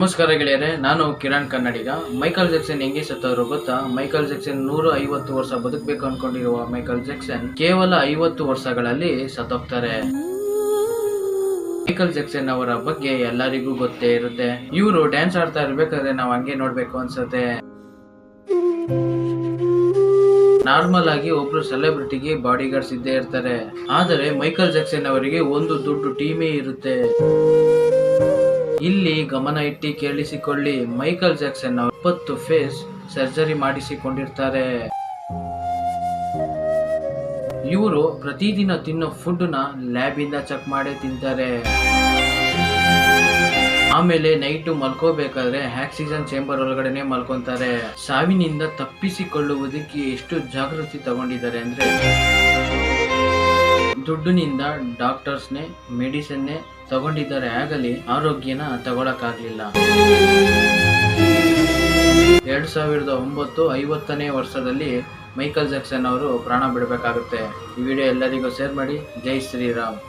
ನಮಸ್ಕಾರ ಗೆಳೆಯರೆ, ನಾನು ಕಿರಣ್ ಕನ್ನಡಿಗ. ಮೈಕಲ್ ಜಾಕ್ಸನ್ ಹೆಂಗೆ ಸತ್ತವರು ಗೊತ್ತಾ? ಮೈಕಲ್ ಜಾಕ್ಸನ್ ನೂರ ಐವತ್ತು ವರ್ಷ ಬದುಕಬೇಕು ಅನ್ಕೊಂಡಿರುವ ಮೈಕಲ್ ಜಾಕ್ಸನ್ ಕೇವಲ ಐವತ್ತು ವರ್ಷಗಳಲ್ಲಿ ಸತ್ತೋಗ್ತಾರೆ. ಮೈಕಲ್ ಜಾಕ್ಸನ್ ಅವರ ಬಗ್ಗೆ ಎಲ್ಲರಿಗೂ ಗೊತ್ತೇ ಇರುತ್ತೆ. ಇವರು ಡ್ಯಾನ್ಸ್ ಆಡ್ತಾ ಇರ್ಬೇಕಾದ್ರೆ ನಾವು ಹಂಗೆ ನೋಡ್ಬೇಕು ಅನ್ಸುತ್ತೆ. ನಾರ್ಮಲ್ ಆಗಿ ಒಬ್ರು ಸೆಲೆಬ್ರಿಟಿಗೆ ಬಾಡಿ ಗಾರ್ಡ್ಸ್ ಇದ್ದೇ ಇರ್ತಾರೆ. ಆದರೆ ಮೈಕಲ್ ಜಾಕ್ಸನ್ ಅವರಿಗೆ ಒಂದು ದೊಡ್ಡ ಟೀಮೇ ಇರುತ್ತೆ. ಇಲ್ಲಿ ಗಮನ ಇಟ್ಟಿ ಕೇಳಿಸಿಕೊಳ್ಳಿ. ಮೈಕಲ್ ಜಾಕ್ಸನ್ ಅವರು ಇಪ್ಪತ್ತು ಫೇಸ್ ಸರ್ಜರಿ ಮಾಡಿಸಿಕೊಂಡಿರ್ತಾರೆ. ಇವರು ಪ್ರತಿದಿನ ತಿನ್ನೋ ಲ್ಯಾಬ್ ಇಂದ ಚೆಕ್ ಮಾಡಿ ತಿಂತಾರೆ. ಆಮೇಲೆ ನೈಟು ಮಲ್ಕೋಬೇಕಾದ್ರೆ ಆಕ್ಸಿಜನ್ ಚೇಂಬರ್ ಒಳಗಡೆನೆ ಮಲ್ಕೊಂತಾರೆ. ಸಾವಿನಿಂದ ತಪ್ಪಿಸಿಕೊಳ್ಳುವುದಕ್ಕೆ ಎಷ್ಟು ಜಾಗೃತಿ ತಗೊಂಡಿದ್ದಾರೆ ಅಂದ್ರೆ ದುಡ್ಡಿನಿಂದ ಡಾಕ್ಟರ್ಸ್ನೇ, ಮೆಡಿಸಿನ್ನೇ ತಗೊಂಡಿದ್ದಾರೆ. ಆಗಲಿ ಆರೋಗ್ಯನ ತಗೊಳಕ್ಕಾಗ್ಲಿಲ್ಲ. ಎರಡ್ ಸಾವಿರದ ಒಂಬತ್ತು ಐವತ್ತನೇ ವರ್ಷದಲ್ಲಿ ಮೈಕಲ್ ಜಾಕ್ಸನ್ ಅವರು ಪ್ರಾಣ ಬಿಡಬೇಕಾಗುತ್ತೆ. ಈ ವಿಡಿಯೋ ಎಲ್ಲರಿಗೂ ಶೇರ್ ಮಾಡಿ. ಜೈ ಶ್ರೀರಾಮ್.